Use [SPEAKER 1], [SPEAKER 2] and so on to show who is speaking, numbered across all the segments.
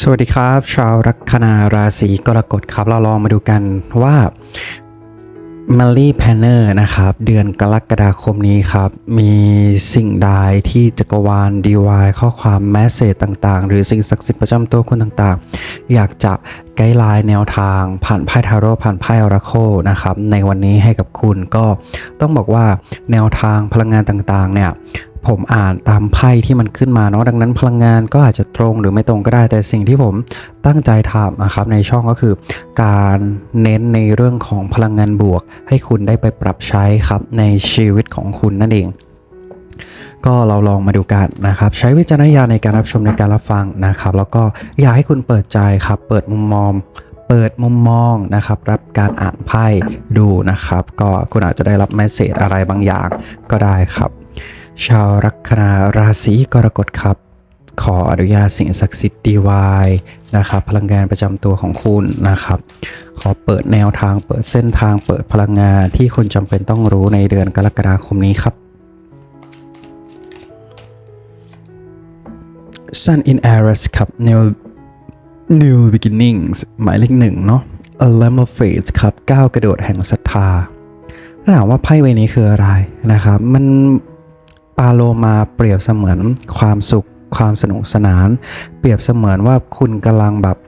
[SPEAKER 1] สวัสดีครับ ชาวลัคนาราศีกรกฎครับ เราลองมาดูกันว่ามัลลี่แพนเนอร์นะครับ เดือนกรกฎาคมนี้ครับ มีสิ่งใดที่จักรวาลดีวายข้อความแมสเซจต่างๆ หรือสิ่งศักดิ์สิทธิ์ประจำตัวคุณต่างๆ อยากจะไกด์ไลน์แนวทางผ่านไพ่ทาโร่ผ่านไพ่ออราโคนะครับ ในวันนี้ให้กับคุณก็ต้องบอกว่าแนวทางพลังงานต่างๆ เนี่ย ผมอ่านตามไพ่ที่มันขึ้นมาเนาะดังนั้นพลังงานก็อาจจะตรงหรือไม่ตรงก็ได้ แต่สิ่งที่ผมตั้งใจทำนะครับในช่องก็คือ การเน้นในเรื่องของพลังงานบวก ให้คุณได้ไปปรับใช้ครับในชีวิตของคุณนั่นเองก็เราลองมาดูกันนะครับ ใช้วิจารณญาณในการรับชมในการรับฟังนะครับ แล้วก็อยากให้คุณเปิดใจครับ เปิดมุมมอง เปิดมุมมองนะครับ รับการอ่านไพ่ดูนะครับ ก็คุณอาจจะได้รับเมสเซจอะไรบางอย่างก็ได้ครับ ชาวลัคนาราศีกรกฎครับ ขออนุญาตสิ่งศักดิ์สิทธิ์ดีวายนะครับ พลังงานประจำตัวของคุณนะครับ ขอเปิดแนวทางเปิดเส้นทางเปิดพลังงานที่คุณจำเป็นต้องรู้ในเดือนกรกฎาคมนี้ครับ Sun in Aries ครับ New New Beginnings หมายเลขหนึ่งเนาะ A Lamb of Faith ครับก้าวกระโดดแห่งศรัทธาถ้าถามว่าไพ่ใบนี้คืออะไรนะครับ มัน ปาโลมาเปรียบเสมือนความสุข ความสนุกสนาน เปรียบเสมือนว่าคุณกำลังแบบ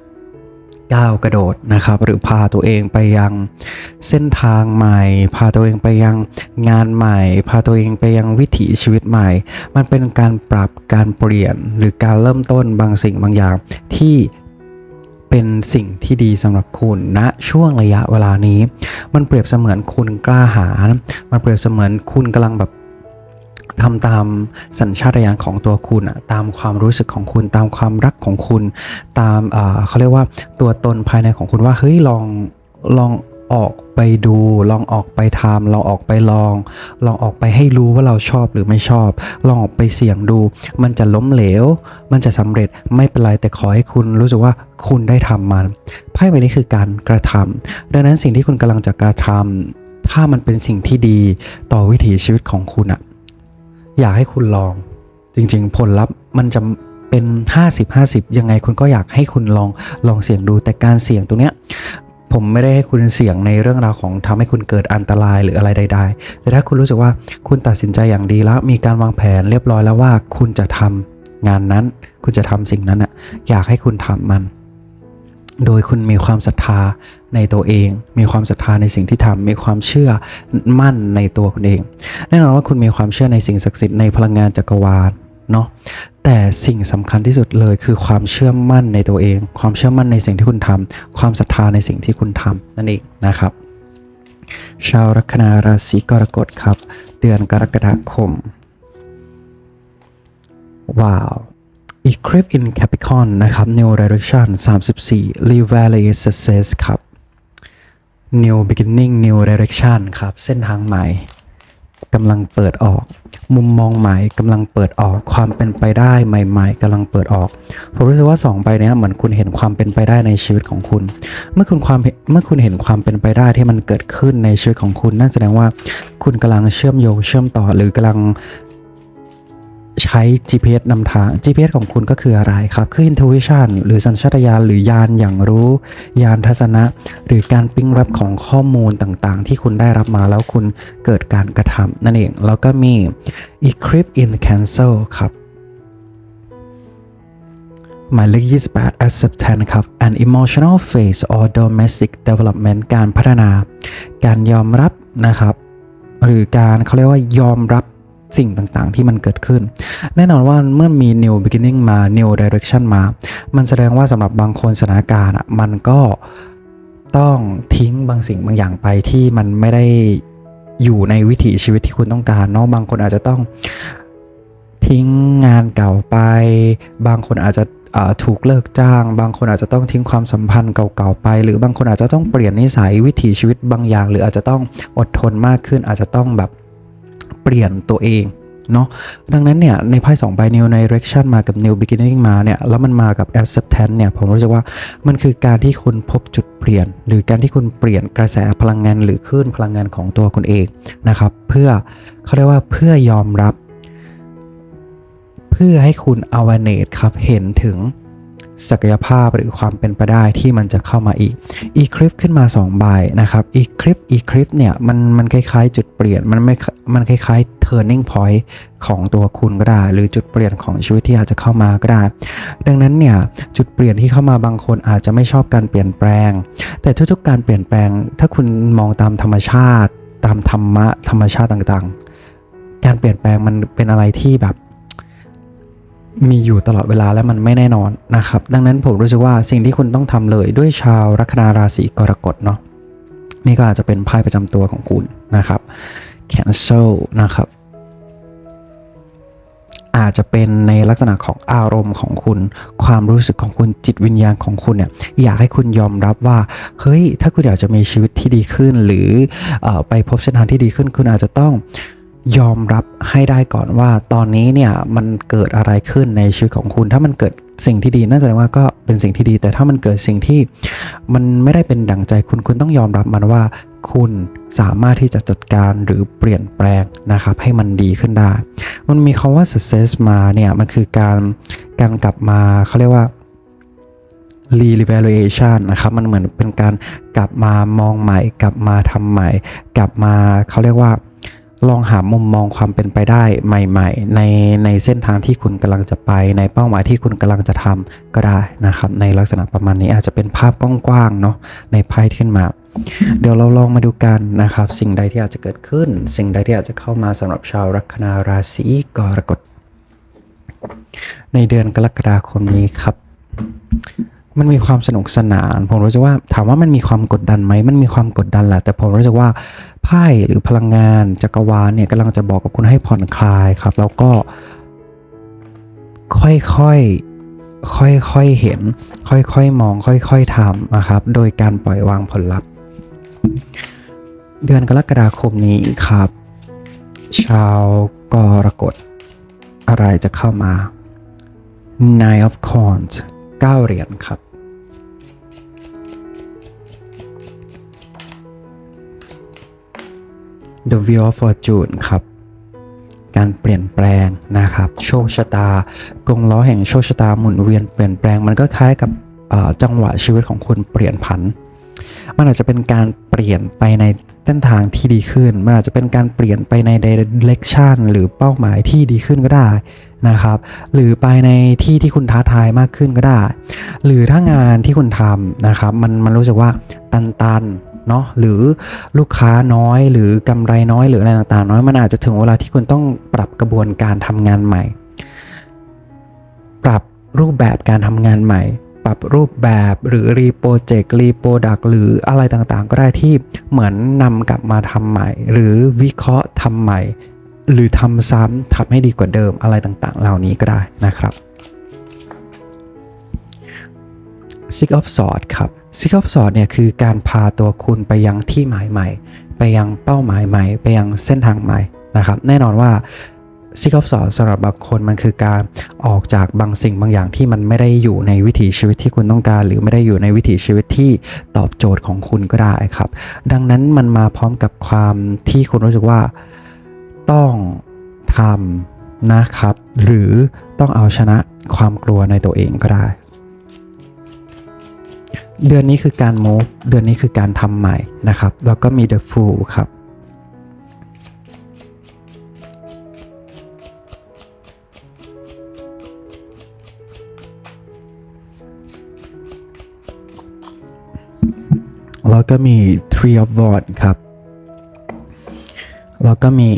[SPEAKER 1] ก้าวกระโดดนะครับ หรือพาตัวเองไปยังเส้นทางใหม่ พาตัวเองไปยังงานใหม่ พาตัวเองไปยังวิถีชีวิตใหม่ มันเป็นการปรับการเปลี่ยน หรือการเริ่มต้นบางสิ่งบางอย่างที่เป็นสิ่งที่ดีสำหรับคุณณช่วงระยะเวลานี้ มันเปรียบเสมือนคุณกล้าหาญมันเปรียบเสมือนคุณกำลังแบบ ทำตามสัญชาตญาณของตัวคุณอะตามความรู้สึกของคุณ ตามความรักของคุณ ตามเอ่อเขาเรียกว่าตัวตนภายในของคุณว่าเฮ้ยลองลองออกไปดู ลองออกไปทำลองออกไปลอง ลองออกไปให้รู้ว่าเราชอบหรือไม่ชอบ ลองออกไปเสี่ยงดู มันจะล้มเหลว มันจะสำเร็จไม่เป็นไรแต่ขอให้คุณรู้สึกว่าคุณได้ทำมันไพ่ใบนี้คือการกระทำดังนั้นสิ่งที่คุณกำลังจะกระทำถ้ามันเป็นสิ่งที่ดีต่อวิถีชีวิตของคุณอะ อยากให้คุณลอง จริง ๆ ผลลัพธ์มันจะเป็น 50-50 ยังไงคุณก็อยากให้คุณลองลองเสี่ยงดู แต่การเสี่ยงตรงเนี้ยผมไม่ได้ให้คุณเสี่ยงในเรื่องราวของทำให้คุณเกิดอันตรายหรืออะไรใด ๆ แต่ถ้าคุณรู้สึกว่าคุณตัดสินใจอย่างดีแล้ว มีการวางแผนเรียบร้อยแล้วว่าคุณจะทำงานนั้น คุณจะทำสิ่งนั้นอะอยากให้คุณทำมัน โดยคุณมีความศรัทธาในตัวเอง มีความศรัทธาในสิ่งที่ทำมีความเชื่อมั่นในตัวคุณเอง แน่นอนว่าคุณมีความเชื่อในสิ่งศักดิ์สิทธิ์ในพลังงานจักรวาลเนาะแต่สิ่งสำคัญที่สุดเลยคือความเชื่อมั่นในตัวเอง ความเชื่อมั่นในสิ่งที่คุณทำความศรัทธาในสิ่งที่คุณทำนั่นเองนะครับ ชาวลัคนาราศีกรกฎครับ เดือนกรกฎาคม ว้าว Eclipse in Capricorn นะครับ New Direction 34 r e v a l e Success ครับ New Beginning New Direction ครับ เส้นทางใหม่กำลังเปิดออก มุมมองใหม่กำลังเปิดออกความเป็นไปได้ใหม่ๆกำลังเปิดออกผมรู้สึกว่า2ใบเนี้ยเหมือนคุณเห็นความเป็นไปได้ในชีวิตของคุณ เมื่อคุณความเมื่อคุณเห็นความเป็นไปได้ที่มันเกิดขึ้นในชีวิตของคุณ นั่นแสดงว่าคุณกำลังเชื่อมโยงเชื่อมต่อหรือกำลัง ใช้ GPS นำทาง GPS ของคุณก็คืออะไรครับ คือ intuition หรือสัญชาตญาณหรือยานอย่างรู้ยานทัศนะ หรือการปิ้งรับของข้อมูลต่างๆ ที่คุณได้รับมาแล้วคุณเกิดการกระทำนั่นเอง แล้วก็มี Eclipse in Cancel ครับหมายเลข28 acceptance ครับ an emotional phase or domestic development การพัฒนา การยอมรับนะครับ หรือการเขาเรียกว่ายอมรับ สิ่งต่างๆ ที่มันเกิดขึ้น แน่นอนว่าเมื่อมี new beginning มา new direction มา มันแสดงว่าสำหรับบางคนสถานการณ์อะมันก็ต้องทิ้งบางสิ่งบางอย่างไปที่มันไม่ได้อยู่ในวิถีชีวิตที่คุณต้องการเนาะบางคนอาจจะต้องทิ้งงานเก่าไป บางคนอาจจะถูกเลิกจ้าง บางคนอาจจะต้องทิ้งความสัมพันธ์เก่าๆไป หรือบางคนอาจจะต้องเปลี่ยนนิสัยวิถีชีวิตบางอย่าง หรืออาจจะต้องอดทนมากขึ้นอาจจะต้องแบบ เปลี่ยนตัวเองเนาะดังนั้นเนี่ยในไพ่สองใบ New Direction มากับ New Beginning มาเนี่ยแล้วมันมากับ Acceptance เนี่ยผมรู้สึกว่ามันคือการที่คุณพบจุดเปลี่ยน หรือการที่คุณเปลี่ยนกระแสพลังงานหรือคลื่นพลังงานของตัวคุณเองนะครับเพื่อเขาเรียกว่าเพื่อยอมรับ เพื่อให้คุณ awareness ครับเห็นถึง ศักยภาพหรือความเป็นไปได้ที่มันจะเข้ามาอีกอีคลิปขึ้นมา2ใบนะครับอีคลิปอีคลิปเนี่ยมันมันคล้ายๆ จุดเปลี่ยนมันไม่มันคล้ายๆ turning point ของตัวคุณก็ได้ หรือจุดเปลี่ยนของชีวิตที่อาจจะเข้ามาก็ได้ ดังนั้นเนี่ยจุดเปลี่ยนที่เข้ามาบางคนอาจจะไม่ชอบการเปลี่ยนแปลง แต่ทุกๆการเปลี่ยนแปลง ถ้าคุณมองตามธรรมชาติ ตามธรรมะธรรมชาติต่างๆ การเปลี่ยนแปลงมันเป็นอะไรที่แบบ มีอยู่ตลอดเวลาและมันไม่แน่นอนนะครับ ดังนั้นผมรู้สึกว่าสิ่งที่คุณต้องทำเลยด้วยชาวลัคนาราศีกรกฎเนาะนี่ก็อาจจะเป็นไพ่ประจำตัวของคุณนะครับ cancel นะครับ อาจจะเป็นในลักษณะของอารมณ์ของคุณ ความรู้สึกของคุณจิตวิญญาณของคุณเนี่ยอยากให้คุณยอมรับว่า เฮ้ย ถ้าคุณอยากจะมีชีวิตที่ดีขึ้น หรือเออไปพบเส้นทางที่ดีขึ้น คุณอาจจะต้อง ยอมรับให้ได้ก่อนว่าตอนนี้เนี่ยมันเกิดอะไรขึ้นในชีวิตของคุณ ถ้ามันเกิดสิ่งที่ดีนั่นแสดงว่าก็เป็นสิ่งที่ดี แต่ถ้ามันเกิดสิ่งที่มันไม่ได้เป็นดั่งใจคุณคุณต้องยอมรับมันว่า คุณสามารถที่จะจัดการหรือเปลี่ยนแปลงนะครับให้มันดีขึ้นได้ มันมีคาว่า success มาเนี่ยมันคือการการกลับมาเขาเรียกว่า re-evaluation นะครับมันเหมือนเป็นการกลับมามองใหม่ กลับมาทำใหม่ กลับมาเขาเรียกว่า ลองหามุมมองความเป็นไปได้ใหม่ ๆ ในในเส้นทางที่คุณกำลังจะไป ในเป้าหมายที่คุณกำลังจะทำก็ได้นะครับ ในลักษณะประมาณนี้อาจจะเป็นภาพกว้างๆเนาะในไพ่ขึ้นมา เดี๋ยวเราลองมาดูกันนะครับ สิ่งใดที่อาจจะเกิดขึ้น สิ่งใดที่อาจจะเข้ามาสำหรับชาวลัคนาราศีกรกฎในเดือนกรกฎาคมนี้ครับ มันมีความสนุกสนาน ผมรู้สึกว่าถามว่ามันมีความกดดันไหมมันมีความกดดันแหละแต่ผมรู้สึกว่าไพ่หรือพลังงานจักรวาลเนี่ยกำลังจะบอกกับคุณให้ผ่อนคลายครับ แล้วก็ ค่อยๆค่อยๆเห็น ค่อยๆมอง ค่อยๆทำนะครับ โดยการปล่อยวางผลลัพธ์ เดือนกรกฎาคมนี้ครับ ชาวกรกฎอะไรจะเข้ามา Nine of Coins 9 เหรียญครับ The Wheel of Fortune ครับ การเปลี่ยนแปลงนะครับ โชคชะตากงล้อแห่งโชคชะตาหมุนเวียนเปลี่ยนแปลง มันก็คล้ายกับจังหวะชีวิตของคุณเปลี่ยนผัน มันอาจจะเป็นการเปลี่ยนไปในเส้นทางที่ดีขึ้น มันอาจจะเป็นการเปลี่ยนไปใน direction หรือเป้าหมายที่ดีขึ้นก็ได้นะครับ หรือไปในที่ที่คุณท้าทายมากขึ้นก็ได้ หรือถ้างานที่คุณทำนะครับ มันมันรู้สึกว่าตันๆ เนาะหรือลูกค้าน้อยหรือกำไรน้อยหรืออะไรต่างๆน้อยมันอาจจะถึงเวลาที่คุณต้องปรับกระบวนการทำงานใหม่ ปรับรูปแบบการทำงานใหม่ ปรับรูปแบบหรือรีโปรเจกต์รีโปรดักหรืออะไรต่างๆ ก็ได้ที่เหมือนนำกลับมาทำใหม่ หรือวิเคราะห์ทำใหม่ หรือทำซ้ำทำให้ดีกว่าเดิมอะไรต่างๆ เหล่านี้ก็ได้นะครับ Six of Swords ครับ Six of Swords เนี่ยคือการพาตัวคุณไปยังที่หมายใหม่ ไปยังเป้าหมายใหม่ ไปยังเส้นทางใหม่นะครับแน่นอนว่า Six of Swords สำหรับบางคนมันคือการออกจากบางสิ่งบางอย่างที่มันไม่ได้อยู่ในวิถีชีวิตที่คุณต้องการ หรือไม่ได้อยู่ในวิถีชีวิตที่ตอบโจทย์ของคุณก็ได้ครับ ดังนั้นมันมาพร้อมกับความที่คุณรู้สึกว่าต้องทำนะครับ หรือต้องเอาชนะความกลัวในตัวเองก็ได้ เดือนนี้คือการ move เดือนนี้คือการทำใหม่นะครับ แล้วก็มี the fool ครับ แล้วก็มี three of wands ครับ แล้วก็มี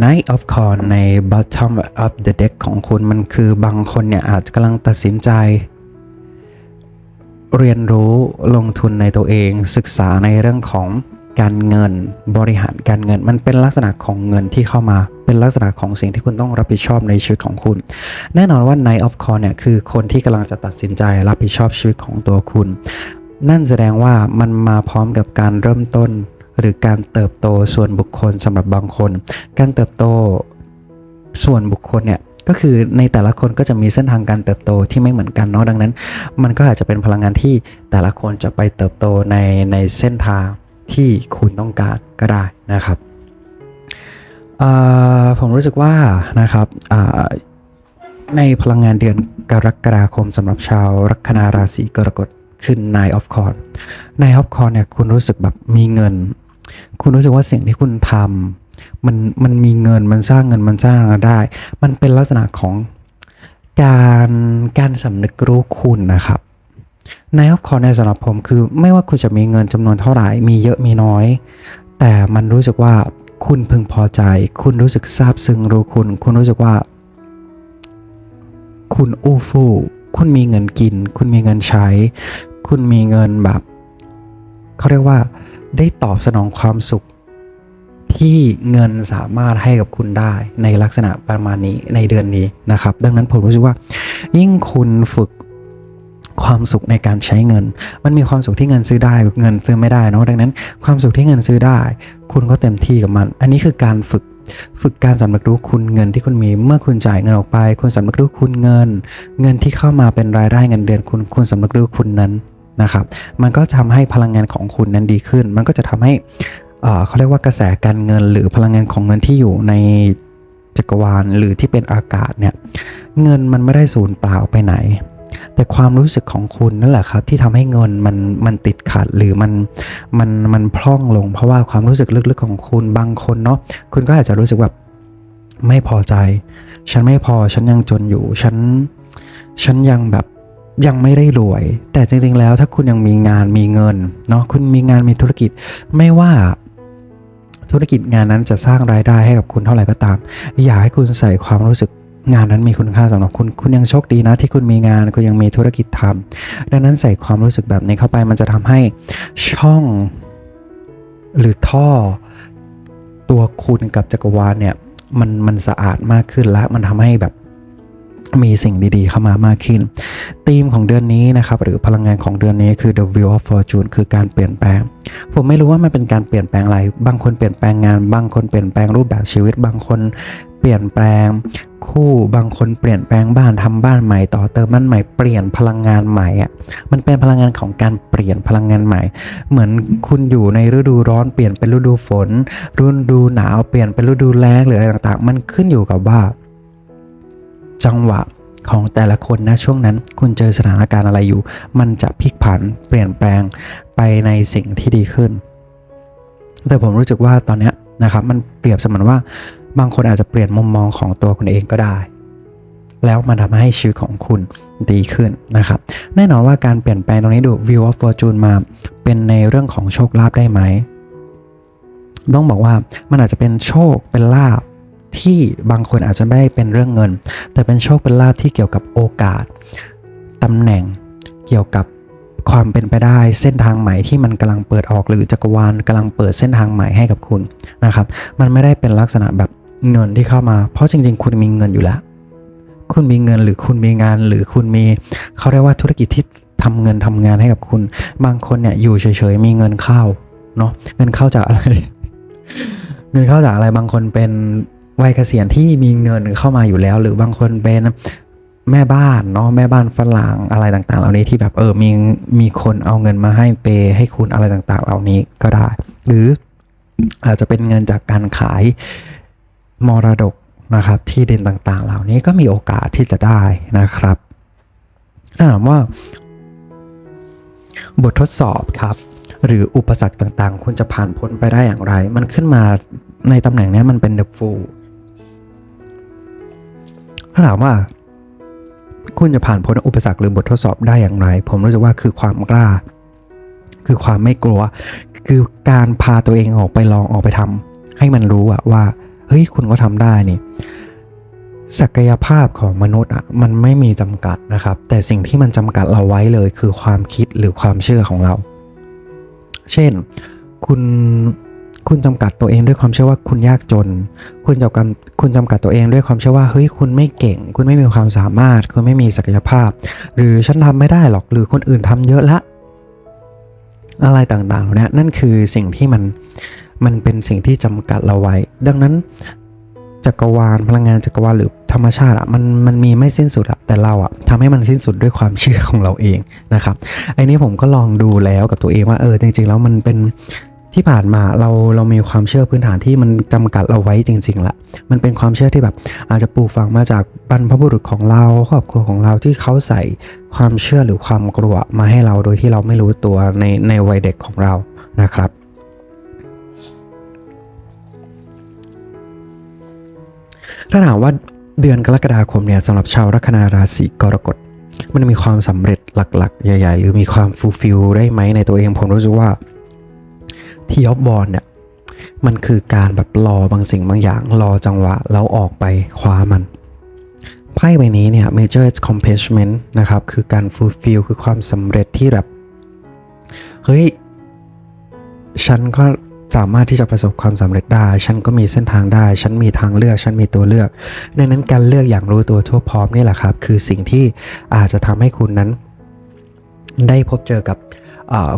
[SPEAKER 1] Knight of c o r n ใน bottom of the deck ของคุณมันคือบางคนเนี่ยอาจจะกำลังตัดสินใจ เรียนรู้ลงทุนในตัวเองศึกษาในเรื่องของการเงินบริหารการเงินมันเป็นลักษณะของเงินที่เข้ามา เป็นลักษณะของสิ่งที่คุณต้องรับผิดชอบในชีวิตของคุณ แน่นอนว่า Knight of c o r เนี่ยคือคนที่กำลังจะตัดสินใจรับผิดชอบชีวิตของตัวคุณ นั่นแสดงว่ามันมาพร้อมกับการเริ่มต้น หรือการเติบโตส่วนบุคคลสำหรับบางคน การเติบโตส่วนบุคคลเนี่ย ก็คือในแต่ละคนก็จะมีเส้นทางการเติบโตที่ไม่เหมือนกันเนาะดังนั้น มันก็อาจจะเป็นพลังงานที่แต่ละคนจะไปเติบโตในในเส้นทางที่คุณต้องการก็ได้นะครับอ่าผมรู้สึกว่านะครับอ่าในพลังงานเดือนกรกฎาคมสำหรับชาวลัคนาราศีกรกฎขึ้น Nine of c o r d Nine of c o r d เนี่ยคุณรู้สึกแบบมีเงิน คุณรู้สึกว่าสิ่งที่คุณทำ มันมันมีเงินมันสร้างเงินมันสร้างรายได้ มันเป็นลักษณะของการการสำนึกรู้คุณนะครับในออฟคอร์ในสำหรับผมคือไม่ว่าคุณจะมีเงินจำนวนเท่าไหร่มีเยอะมีน้อย แต่มันรู้สึกว่าคุณพึงพอใจ คุณรู้สึกซาบซึ้งรู้คุณ คุณรู้สึกว่า คุณอู้ฟู่คุณมีเงินกิน คุณมีเงินใช้ คุณมีเงินแบบเขาเรียกว่าได้ตอบสนองความสุข ที่เงินสามารถให้กับคุณได้ในลักษณะประมาณนี้ในเดือนนี้นะครับ ดังนั้นผมรู้สึกว่า ยิ่งคุณฝึกความสุขในการใช้เงิน มันมีความสุขที่เงินซื้อได้เงินซื้อไม่ได้เนอะดังนั้น ความสุขที่เงินซื้อได้ คุณก็เต็มที่กับมัน อันนี้คือการฝึกฝึกการสำนึกรู้คุณเงินที่คุณมีเมื่อคุณจ่ายเงินออกไป คุณสำนึกรู้คุณเงิน เงินที่เข้ามาเป็นรายได้เงินเดือนคุณคุณสำนึกรู้คุณนั้นนะครับ มันก็ทำให้พลังงานของคุณนั้นดีขึ้น มันก็จะทำให้ เขาเรียกว่ากระแสการเงินหรือพลังงานของเงินที่อยู่ในจักรวาลหรือที่เป็นอากาศเนี่ยเงินมันไม่ได้สูญเปล่าไปไหน แต่ความรู้สึกของคุณนั่นแหละครับที่ทำให้เงินมันมันติดขัดหรือมันมันมันพร่องลง เพราะว่าความรู้สึกลึกๆของคุณบางคนเนาะคุณก็อาจจะรู้สึกแบบไม่พอใจ ฉันไม่พอฉันยังจนอยู่ฉันฉันยังแบบยังไม่ได้รวย แต่จริงๆแล้วถ้าคุณยังมีงานมีเงินเนาะคุณมีงานมีธุรกิจไม่ว่า ธุรกิจงานนั้นจะสร้างรายได้ให้กับคุณเท่าไหร่ก็ตาม อยากให้คุณใส่ความรู้สึกงานนั้นมีคุณค่าสำหรับคุณ คุณยังโชคดีนะที่คุณมีงานคุณยังมีธุรกิจทำดังนั้นใส่ความรู้สึกแบบนี้เข้าไปมันจะทำให้ช่อง หรือท่อ ตัวคุณกับจักรวาลเนี่ยมันมันสะอาดมากขึ้นและมันทำให้แบบ มีสิ่งดีๆ เข้ามามากขึ้นธีมของเดือนนี้นะครับหรือพลังงานของเดือนนี้คือ the wheel of fortune คือการเปลี่ยนแปลง ผมไม่รู้ว่ามันเป็นการเปลี่ยนแปลงอะไร บางคนเปลี่ยนแปลงงาน บางคนเปลี่ยนแปลงรูปแบบชีวิต บางคนเปลี่ยนแปลงคู่บางคนเปลี่ยนแปลงบ้านทำบ้านใหม่ต่อเติมบ้านใหม่เปลี่ยนพลังงานใหม่อะมันเป็นพลังงานของการเปลี่ยนพลังงานใหม่ เหมือนคุณอยู่ในฤดูร้อนเปลี่ยนเป็นฤดูฝนฤดูหนาวเปลี่ยนเป็นฤดูแล้งหรืออะไรต่างๆ มันขึ้นอยู่กับว่า จังหวะของแต่ละคนนะช่วงนั้นคุณเจอสถานการณ์อะไรอยู่ มันจะพลิกผันเปลี่ยนแปลงไปในสิ่งที่ดีขึ้น แต่ผมรู้สึกว่าตอนนี้นะครับมันเปรียบเสมือนว่าบางคนอาจจะเปลี่ยนมุมมองของตัวคุณเองก็ได้ แล้วมันทำให้ชีวิตของคุณดีขึ้นนะครับ แน่นอนว่าการเปลี่ยนแปลงตรงนี้ดู View of Fortune มาเป็นในเรื่องของโชคลาภได้ไหมต้องบอกว่ามันอาจจะเป็นโชคเป็นลาภ ที่บางคนอาจจะไม่เป็นเรื่องเงิน แต่เป็นโชคเป็นลาภที่เกี่ยวกับโอกาสตำแหน่งเกี่ยวกับความเป็นไปได้เส้นทางใหม่ที่มันกำลังเปิดออกหรือจักรวาลกำลังเปิดเส้นทางใหม่ให้กับคุณนะครับ มันไม่ได้เป็นลักษณะแบบเงินที่เข้ามา เพราะจริง ๆ คุณมีเงินอยู่แล้ว คุณมีเงินหรือคุณมีงานหรือคุณมีเขาเรียกว่าธุรกิจที่ทำเงินทำงานให้กับคุณ บางคนเนี่ยอยู่เฉยๆมีเงินเข้าเนาะเงินเข้าจากอะไร เงินเข้าจากอะไรบางคนเป็น วัยเกษียณที่มีเงินเข้ามาอยู่แล้ว หรือบางคนเป็นแม่บ้านเนาะแม่บ้านฝรั่งอะไรต่างๆ เหล่านี้ที่แบบเออมีมีคนเอาเงินมาให้เปย์ให้คุณอะไรต่างๆ เหล่านี้ก็ได้ หรืออาจจะเป็นเงินจากการขายมรดกนะครับ ที่ดินต่างๆ เหล่านี้ก็มีโอกาสที่จะได้นะครับถ้าถามว่า บททดสอบครับ หรืออุปสรรคต่างๆ คุณจะผ่านพ้นไปได้อย่างไร มันขึ้นมาในตำแหน่งนี้มันเป็น the fool ถ้าถามว่า คุณจะผ่านพ้นอุปสรรคหรือบททดสอบได้อย่างไร ผมรู้สึกว่าคือความกล้า คือความไม่กลัว คือการพาตัวเองออกไปลองออกไปทำให้มันรู้อะว่า เฮ้ยคุณก็ทำได้นี่ศักยภาพของมนุษย์อะมันไม่มีจำกัดนะครับ แต่สิ่งที่มันจำกัดเราไว้เลยคือความคิดหรือความเชื่อของเรา เช่น คุณ คุณจำกัดตัวเองด้วยความเชื่อว่าคุณยากจน คุณจำกัดคุณจำกัดตัวเองด้วยความเชื่อว่าเฮ้ยคุณไม่เก่ง คุณไม่มีความสามารถ คุณไม่มีศักยภาพ หรือฉันทำไม่ได้หรอกหรือคนอื่นทำเยอะละ อะไรต่างๆเหล่านี้นั่นคือสิ่งที่มันมันเป็นสิ่งที่จำกัดเราไว้ ดังนั้นจักรวาลพลังงานจักรวาลหรือธรรมชาติอะมันมันมีไม่สิ้นสุดอะแต่เราอะทำให้มันสิ้นสุดด้วยความเชื่อของเราเองนะครับไอ้นี้ผมก็ลองดูแล้วกับตัวเองว่าเออจริงๆแล้วมันเป็น ที่ผ่านมาเราเรามีความเชื่อพื้นฐานที่มันจำกัดเราไว้จริงๆละมันเป็นความเชื่อที่แบบอาจจะปลูกฝังมาจากบรรพบุรุษของเราครอบครัวของเราที่เขาใส่ความเชื่อหรือความกลัวมาให้เราโดยที่เราไม่รู้ตัวในในวัยเด็กของเรานะครับถ้าถามว่าเดือนกรกฎาคมเนี่ยสำหรับชาวลัคนาราศีกรกฎมันมีความสำเร็จหลักๆ ใหญ่ ๆ หรือมีความฟูลฟิลได้ไหมในตัวเองผมรู้สึกว่า ทีออฟบอลเนี่ยมันคือการแบบรอบางสิ่งบางอย่างรอจังหวะแล้วออกไปคว้ามันไพ่ใบนี้เนี่ย major accomplishment นะครับ คือการฟูลฟิลคือความสำเร็จที่แบบ เฮ้ย ฉันก็สามารถที่จะประสบความสำเร็จได้ ฉันก็มีเส้นทางได้ ฉันมีทางเลือก ฉันมีตัวเลือก ดังนั้นการเลือกอย่างรู้ตัวทั่วพร้อมนี่แหละครับ คือสิ่งที่อาจจะทำให้คุณนั้น ได้พบเจอกับ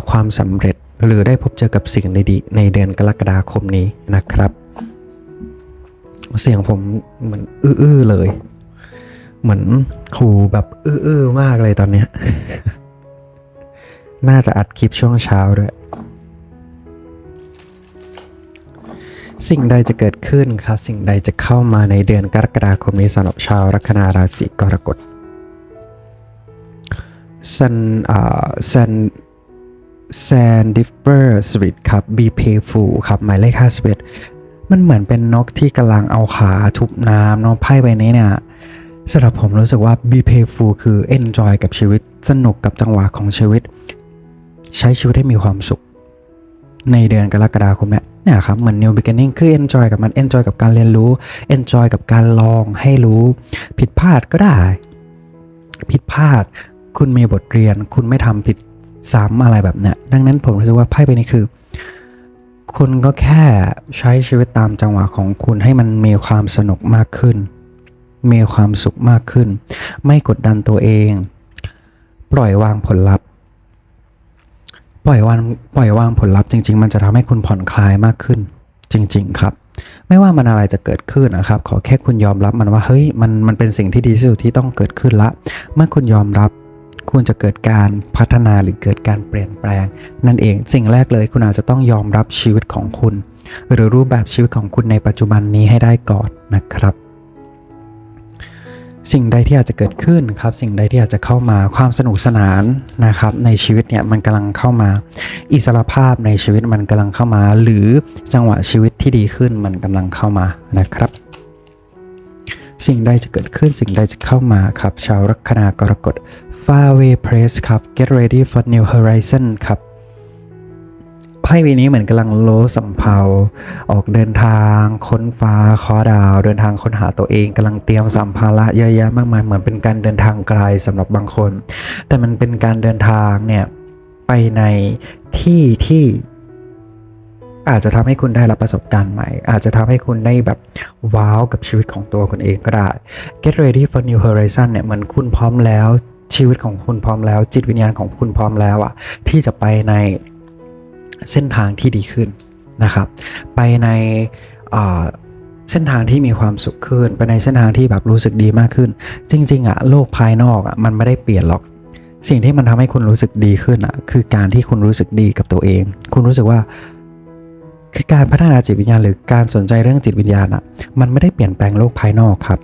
[SPEAKER 1] ความสำเร็จ หรือได้พบเจอกับสิ่งดีๆในเดือนกรกฎาคมนี้นะครับ เสียงผมเหมือนอื้อๆเลย เหมือนหูแบบอื้อๆมากเลยตอนเนี้ยน่าจะอัดคลิปช่วงเช้าด้วย สิ่งใดจะเกิดขึ้นครับ สิ่งใดจะเข้ามาในเดือนกรกฎาคมนี้สำหรับชาวลัคนาราศีกรกฎซันอ่าซัน แซนดิฟเฟอร์สวิตครับ be payful ครับ หมายเลข51มันเหมือนเป็นนกที่กำลังเอาขาทุบน้ำเนาะไพ่ใบนี้เนี่ยสำหรับผมรู้สึกว่า be payful คือ enjoy กับชีวิต สนุกกับจังหวะของชีวิต ใช้ชีวิตให้มีความสุข ในเดือนกรกฎาคมเนี่ยเนี่ยครับ เหมือน new beginning คือ enjoy กับมัน enjoy กับการเรียนรู้ enjoy กับการลองให้รู้ ผิดพลาดก็ได้ ผิดพลาด คุณมีบทเรียน คุณไม่ทำผิด ซ้ำอะไรแบบเนี้ยดังนั้นผมรู้สึกว่าไพ่ใบนี้คือ คุณก็แค่ใช้ชีวิตตามจังหวะของคุณให้มันมีความสนุกมากขึ้น มีความสุขมากขึ้น ไม่กดดันตัวเอง ปล่อยวางผลลัพธ์ ปล่อยวางปล่อยวางผลลัพธ์จริง ๆ มันจะทำให้คุณผ่อนคลายมากขึ้น จริง ๆ ครับไม่ว่ามันอะไรจะเกิดขึ้นนะครับ ขอแค่คุณยอมรับมันว่าเฮ้ยมันมันเป็นสิ่งที่ดีที่สุดที่ต้องเกิดขึ้นละ เมื่อคุณยอมรับ คุณจะเกิดการพัฒนาหรือเกิดการเปลี่ยนแปลง นั่นเองสิ่งแรกเลยคุณอาจจะต้องยอมรับชีวิตของคุณ หรือรูปแบบชีวิตของคุณในปัจจุบันนี้ให้ได้ก่อนนะครับสิ่งใดที่อาจจะเกิดขึ้นครับ สิ่งใดที่อาจจะเข้ามาความสนุกสนานนะครับ ในชีวิตเนี่ยมันกำลังเข้ามา อิสรภาพในชีวิตมันกำลังเข้ามา หรือจังหวะชีวิตที่ดีขึ้นมันกำลังเข้ามานะครับ สิ่งใดจะเกิดขึ้นสิ่งใดจะเข้ามาครับ ชาวลัคนากรกฎ Faraway Press ครับ Get ready for new horizon ครับไพ่ใบนี้เหมือนกำลังโลสัมเพาออกเดินทางค้นฟ้าคอดาว เดินทางค้นหาตัวเองกำลังเตรียมสัมภาระเยอะแยะมากมายเหมือนเป็นการเดินทางไกลสำหรับบางคน แต่มันเป็นการเดินทางเนี่ยไปในที่ที่ อาจจะทำให้คุณได้รับประสบการณ์ใหม่ อาจจะทำให้คุณได้แบบว้าวกับชีวิตของตัวคุณเองก็ได้ Get ready for new horizon เนี่ยเหมือนคุณพร้อมแล้วชีวิตของคุณพร้อมแล้ว จิตวิญญาณของคุณพร้อมแล้วอะที่จะไปในเส้นทางที่ดีขึ้นนะครับ ไปในเส้นทางที่มีความสุขขึ้น ไปในเส้นทางที่แบบรู้สึกดีมากขึ้น จริง ๆอะโลกภายนอกอะมันไม่ได้เปลี่ยนหรอกสิ่งที่มันทำให้คุณรู้สึกดีขึ้นอะคือการที่คุณรู้สึกดีกับตัวเอง คุณรู้สึกว่า คือการพัฒนาจิตวิญญาณหรือการสนใจเรื่องจิตวิญญาณอะมันไม่ได้เปลี่ยนแปลงโลกภายนอกครับ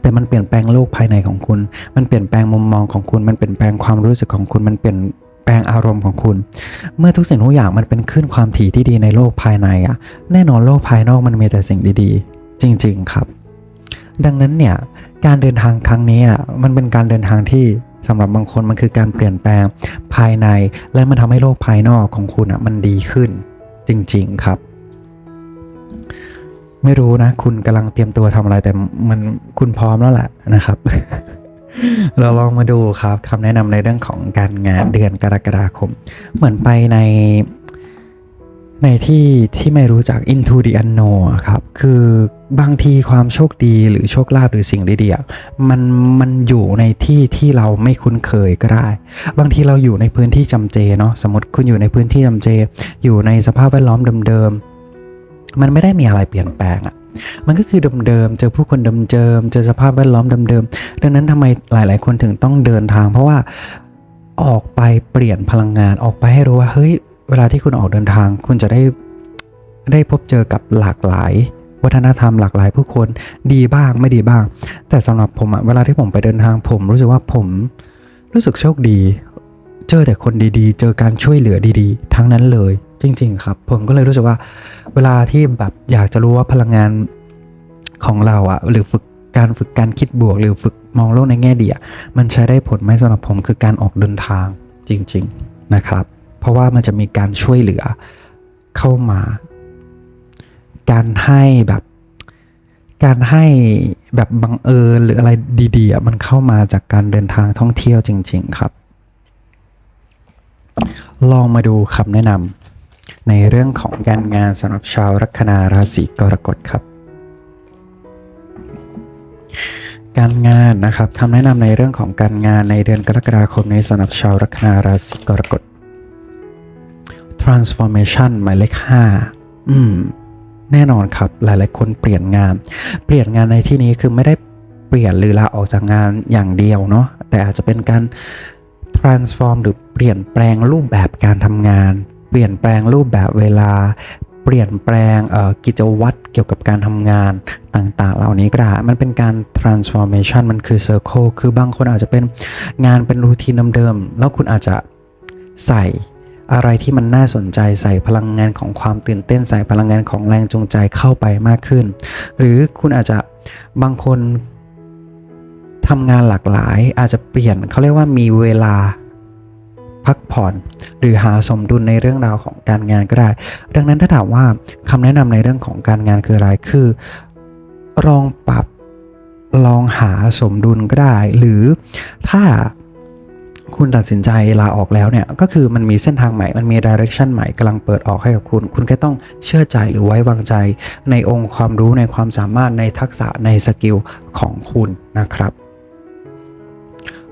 [SPEAKER 1] แต่มันเปลี่ยนแปลงโลกภายในของคุณ มันเปลี่ยนแปลงมุมมองของคุณ มันเปลี่ยนแปลงความรู้สึกของคุณ มันเปลี่ยนแปลงอารมณ์ของคุณ เมื่อทุกสิ่งทุกอย่างมันเป็นขึ้นความถี่ที่ดีในโลกภายในอะแน่นอนโลกภายนอกมันมีแต่สิ่งดีๆ จริง ๆ ครับ ดังนั้นเนี่ยการเดินทางครั้งนี้อะมันเป็นการเดินทางที่สำหรับบางคนมันคือการเปลี่ยนแปลงภายใน และมันทำให้โลกภายนอกของคุณอะมันดีขึ้น จริง ๆ ครับ ไม่รู้นะ คุณกำลังเตรียมตัวทำอะไรแต่มันคุณพร้อมแล้วแหละนะครับ เราลองมาดูครับคำแนะนำในเรื่องของการงานเดือนกรกฎาคม เหมือนไปในในที่ที่ไม่รู้จัก into the unknown ครับ คือ บางทีความโชคดีหรือโชคลาภหรือสิ่งดีๆมันมันอยู่ในที่ที่เราไม่คุ้นเคยก็ได้ บางทีเราอยู่ในพื้นที่จำเจเนาะสมมติคุณอยู่ในพื้นที่จำเจ อยู่ในสภาพแวดล้อมเดิมๆมันไม่ได้มีอะไรเปลี่ยนแปลงอะมันก็คือเดิมๆเจอผู้คนเดิมๆเจอสภาพแวดล้อมเดิมๆดังนั้นทำไมหลายๆ คนถึงต้องเดินทาง เพราะว่าออกไปเปลี่ยนพลังงานออกไปให้รู้ว่าเฮ้ยเวลาที่คุณออกเดินทาง คุณจะได้ได้พบเจอกับหลากหลาย วัฒนธรรมหลากหลายผู้คนดีบ้างไม่ดีบ้าง แต่สำหรับผมอะเวลาที่ผมไปเดินทางผม รู้สึกว่าผมรู้สึกโชคดี เจอแต่คนดีๆ เจอการช่วยเหลือดีๆ ทั้งนั้นเลย จริง ๆ ครับ ผมก็เลยรู้สึกว่า เวลาที่แบบอยากจะรู้ว่าพลังงานของเราอะหรือฝึกการฝึกการคิดบวก หรือฝึกมองโลกในแง่ดีอะมันใช้ได้ผลไหมสำหรับผมคือการออกเดินทางจริง ๆนะครับ เพราะว่ามันจะมีการช่วยเหลือเข้ามา การให้แบบการให้แบบบังเอิญหรืออะไรดีๆมันเข้ามาจากการเดินทางท่องเที่ยวจริง ๆ ครับ ลองมาดูคำแนะนำในเรื่องของการงานสำหรับชาวลัคนาราศีกรกฎครับ การงานนะครับคำแนะนำในเรื่องของการงานในเดือนกรกฎาคมในสำหรับชาวลัคนาราศีกรกฎ transformation หมายเลข5อืม แน่นอนครับ หลายๆ คนเปลี่ยนงาน เปลี่ยนงานในที่นี้คือไม่ได้เปลี่ยนหรือลาออกจากงานอย่างเดียวเนาะแต่อาจจะเป็นการ transform หรือเปลี่ยนแปลงรูปแบบการทำงาน เปลี่ยนแปลงรูปแบบเวลา เปลี่ยนแปลงกิจวัตรเกี่ยวกับการทำงานต่างๆ เหล่านี้ก็ได้มันเป็นการ transformation มันคือ circle คือบางคนอาจจะเป็นงานเป็นรูทีนเดิมๆแล้วคุณอาจจะใส่ อะไรที่มันน่าสนใจใส่พลังงานของความตื่นเต้นใส่พลังงานของแรงจูงใจเข้าไปมากขึ้น หรือคุณอาจจะบางคนทำงานหลากหลายอาจจะเปลี่ยนเขาเรียกว่ามีเวลาพักผ่อน หรือหาสมดุลในเรื่องราวของการงานก็ได้ ดังนั้นถ้าถามว่าคำแนะนำในเรื่องของการงานคืออะไรคือลองปรับลองหาสมดุลก็ได้ หรือถ้า คุณตัดสินใจลาออกแล้วเนี่ยก็คือมันมีเส้นทางใหม่ มันมีดิเรกชันใหม่กำลังเปิดออกให้กับคุณ คุณแค่ต้องเชื่อใจหรือไว้วางใจ ในองค์ความรู้ในความสามารถในทักษะในสกิลของคุณนะครับ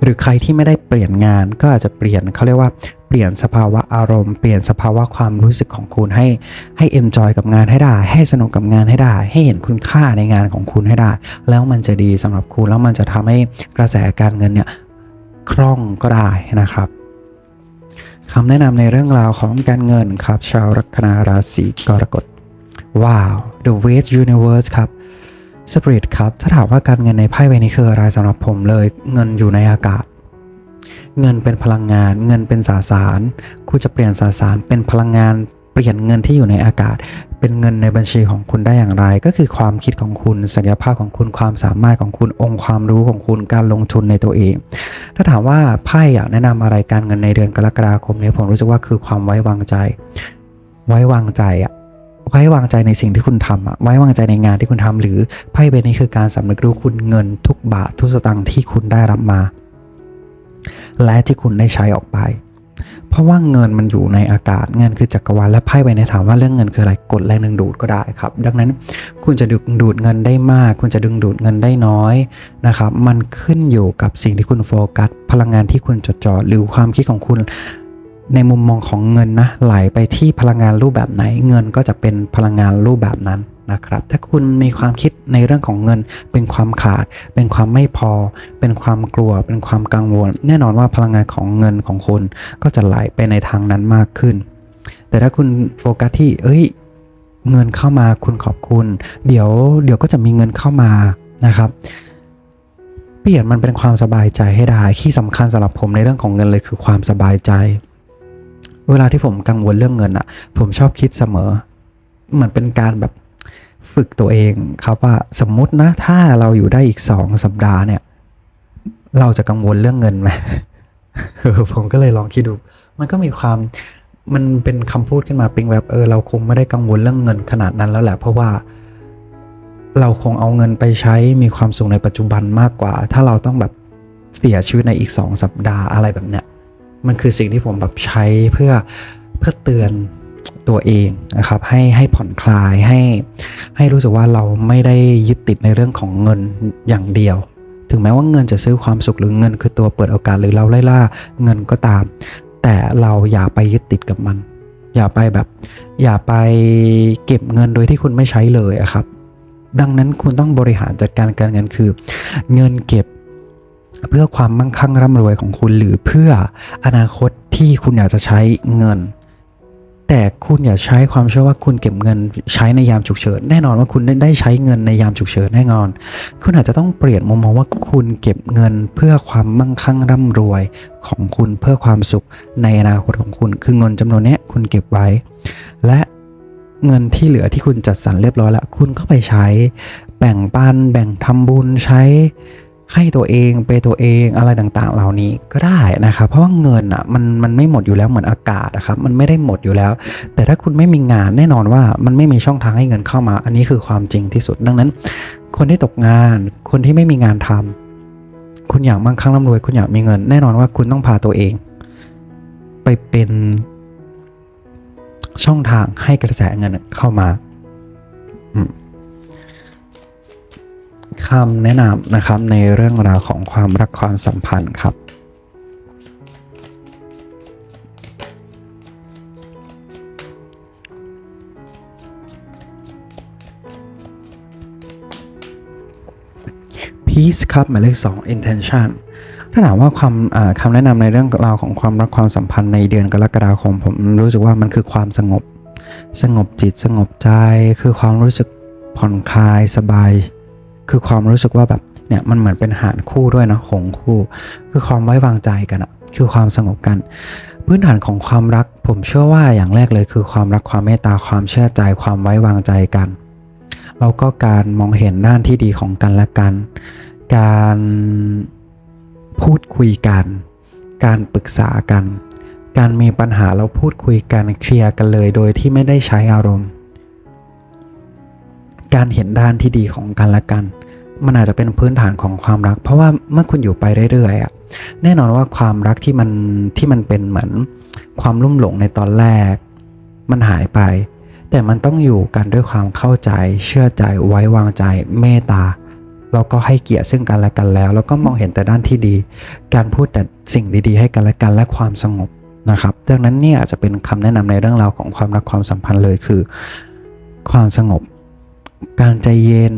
[SPEAKER 1] หรือใครที่ไม่ได้เปลี่ยนงานก็อาจจะเปลี่ยนเขาเรียกว่าเปลี่ยนสภาวะอารมณ์เปลี่ยนสภาวะความรู้สึกของคุณให้ให้เอนจอยกับงานให้ได้ ให้สนุกกับงานให้ได้ ให้เห็นคุณค่าในงานของคุณให้ได้ แล้วมันจะดีสำหรับคุณแล้วมันจะทำให้กระแสการเงินเนี่ย คล่องก็ได้นะครับคำแนะนำในเรื่องราวของการเงินครับ ชาวลัคนาราศีกรกฎว้าว The West Universe ครับ Spirit ครับ ถ้าถามว่าการเงินในไพ่ใบนี้คืออะไรสำหรับผมเลย เงินอยู่ในอากาศ เงินเป็นพลังงาน เงินเป็นสาสาร คุณจะเปลี่ยนสาสารเป็นพลังงาน เปลี่ยนเงินที่อยู่ในอากาศ เป็นเงินในบัญชีของคุณได้อย่างไร ก็คือความคิดของคุณศักยภาพของคุณความสามารถของคุณองค์ความรู้ของคุณการลงทุนในตัวเอง ถ้าถามว่าไพ่อยากแนะนำอะไรการเงินในเดือนกรกฎาคมนี้ผมรู้สึกว่าคือความไว้วางใจ ไว้วางใจอะไว้วางใจในสิ่งที่คุณทำอะไว้วางใจในงานที่คุณทำหรือไพ่ใบนี้คือการสำนึกรู้คุณเงินทุกบาททุกสตางค์ที่คุณได้รับมา และที่คุณได้ใช้ออกไป ราะว่าเงินมันอยู่ในอากาศเงินคือจักรวาลและไพ่ใบนี้ถามว่าเรื่องเงินคืออะไรกดแรงดึงดูดก็ได้ครับ ดังนั้นคุณจะดึงดูดเงินได้มาก คุณจะดึงดูดเงินได้น้อยนะครับ มันขึ้นอยู่กับสิ่งที่คุณโฟกัส พลังงานที่คุณจดจ่อหรือความคิดของคุณในมุมมองของเงินนะไหลไปที่พลังงานรูปแบบไหน เงินก็จะเป็นพลังงานรูปแบบนั้น นะครับ ถ้าคุณมีความคิดในเรื่องของเงิน เป็นความขาด เป็นความไม่พอ เป็นความกลัว เป็นความกังวล แน่นอนว่าพลังงานของเงินของคุณก็จะไหลไปในทางนั้นมากขึ้น แต่ถ้าคุณโฟกัสที่ เอ้ย เงินเข้ามาคุณขอบคุณ เดี๋ยวเดี๋ยวก็จะมีเงินเข้ามานะครับเปลี่ยนมันเป็นความสบายใจให้ได้ที่สำคัญสำหรับผมในเรื่องของเงินเลยคือความสบายใจ เวลาที่ผมกังวลเรื่องเงินอะ ผมชอบคิดเสมอ เหมือนเป็นการแบบ ฝึกตัวเองครับว่าสมมุตินะถ้าเราอยู่ได้อีกสองสัปดาห์เนี่ย เราจะกังวลเรื่องเงินไหมผมก็เลยลองคิดดู มันก็มีความมันเป็นคำพูดขึ้นมาป็นแบบเออเราคงไม่ได้กังวลเรื่องเงินขนาดนั้นแล้วแหละ เพราะว่า เราคงเอาเงินไปใช้มีความสุขในปัจจุบันมากกว่า ถ้าเราต้องแบบเสียชีวิตในอีกสองสัปดาห์อะไรแบบเนี้ยมันคือสิ่งที่ผมแบบใช้เพื่อเพื่อเตือน ตัวเองนะครับให้ให้ผ่อนคลายให้ให้รู้สึกว่าเราไม่ได้ยึดติดในเรื่องของเงินอย่างเดียว ถึงแม้ว่าเงินจะซื้อความสุขหรือเงินคือตัวเปิดโอกาสหรือเราไล่ล่าเงินก็ตาม แต่เราอย่าไปยึดติดกับมัน อย่าไปแบบอย่าไปเก็บเงินโดยที่คุณไม่ใช้เลยครับ ดังนั้นคุณต้องบริหารจัดการการเงินคือ เงินเก็บเพื่อความมั่งคั่งร่ำรวยของคุณหรือเพื่ออนาคตที่คุณอยากจะใช้เงิน แต่คุณอย่าใช้ความเชื่อว่าคุณเก็บเงินใช้ในยามฉุกเฉินแน่นอนว่าคุณได้ใช้เงินในยามฉุกเฉินแน่นอน คุณอาจจะต้องเปลี่ยนมุมมองว่าคุณเก็บเงินเพื่อความมั่งคั่งร่ำรวยของคุณเพื่อความสุขในอนาคตของคุณ คือเงินจำนวนนี้คุณเก็บไว้ และเงินที่เหลือที่คุณจัดสรรเรียบร้อยแล้วคุณก็ไปใช้ แบ่งปันแบ่งทำบุญใช้ ให้ตัวเองไปตัวเองอะไรต่างๆ เหล่านี้ก็ได้นะครับเพราะว่าเงินอะมันมันไม่หมดอยู่แล้วเหมือนอากาศนะครับมันไม่ได้หมดอยู่แล้ว แต่ถ้าคุณไม่มีงานแน่นอนว่ามันไม่มีช่องทางให้เงินเข้ามา อันนี้คือความจริงที่สุดดังนั้น คนที่ตกงานคนที่ไม่มีงานทำคุณอยากมั่งคั่งร่ำรวย คุณอยากมีเงิน แน่นอนว่าคุณต้องพาตัวเอง ไปเป็นช่องทางให้กระแสเงินเข้ามา คำแนะนำนะครับในเรื่องราวของความรักความสัมพันธ์ครับ peace ครับหมายเลข2 intention ถ้าถามว่าความคำแนะนำในเรื่องราวของความรักความสัมพันธ์ในเดือนกรกฎาคมผมรู้สึกว่ามันคือความสงบ สงบจิตสงบใจ คือความรู้สึกผ่อนคลายสบาย คือความรู้สึกว่าแบบเนี่ยมันเหมือนเป็นหารคู่ด้วยนะหงคู่ คือความไว้วางใจกันอะคือความสงบกัน พื้นฐานของความรัก ผมเชื่อว่าอย่างแรกเลยคือความรักความเมตตาความเชื่อใจความไว้วางใจกันแล้วก็การมองเห็นด้านที่ดีของกันและกัน การพูดคุยกัน การปรึกษากัน การมีปัญหาเราพูดคุยกันเคลียร์กันเลยโดยที่ไม่ได้ใช้อารมณ์ การเห็นด้านที่ดีของกันและกัน มันอาจจะเป็นพื้นฐานของความรัก เพราะว่าเมื่อคุณอยู่ไปเรื่อยๆอะแน่นอนว่าความรักที่มันที่มันเป็นเหมือนความลุ่มหลงในตอนแรก มันหายไป แต่มันต้องอยู่กันด้วยความเข้าใจ เชื่อใจไว้วางใจเมตตาเราก็ให้เกียรติซึ่งกันและกันแล้ว แล้วก็มองเห็นแต่ด้านที่ดี การพูดแต่สิ่งดีๆ ให้กันและกันและความสงบนะครับ ดังนั้นเนี่ยอาจจะเป็นคำแนะนำในเรื่องราวของความรักความสัมพันธ์เลยคือ ความสงบ การใจเย็น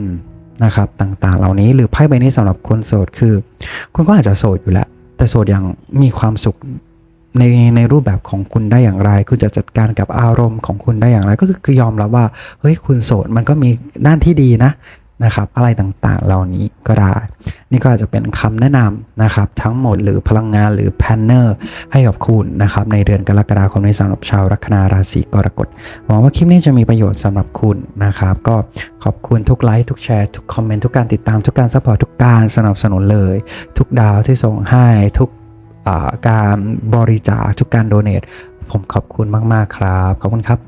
[SPEAKER 1] นะครับต่างๆ เหล่านี้หรือไพ่ใบนี้สำหรับคนโสดคือ คุณก็อาจจะโสดอยู่แล้ว แต่โสดอย่างมีความสุขในในรูปแบบของคุณได้อย่างไร คุณจะจัดการกับอารมณ์ของคุณได้อย่างไร ก็คือคือยอมรับว่าเฮ้ยคุณโสดมันก็มีด้านที่ดีนะ นะครับ อะไรต่างๆ เหล่านี้ก็ได้ นี่ก็อาจจะเป็นคำแนะนำนะครับ ทั้งหมดหรือพลังงานหรือแพนเนอร์ให้กับคุณนะครับ ในเดือนกรกฎาคมในสำหรับชาวลัคนาราศีกรกฎหวังว่าคลิปนี้จะมีประโยชน์สำหรับคุณนะครับ ก็ขอบคุณทุกไลค์ทุกแชร์ทุกคอมเมนต์ทุกการติดตามทุกการซัพพอร์ตทุกการสนับสนุนเลย ทุกดาวที่ส่งให้ทุกการบริจาคทุกการโดเนทผมขอบคุณมาก ๆ ครับ ขอบคุณครับ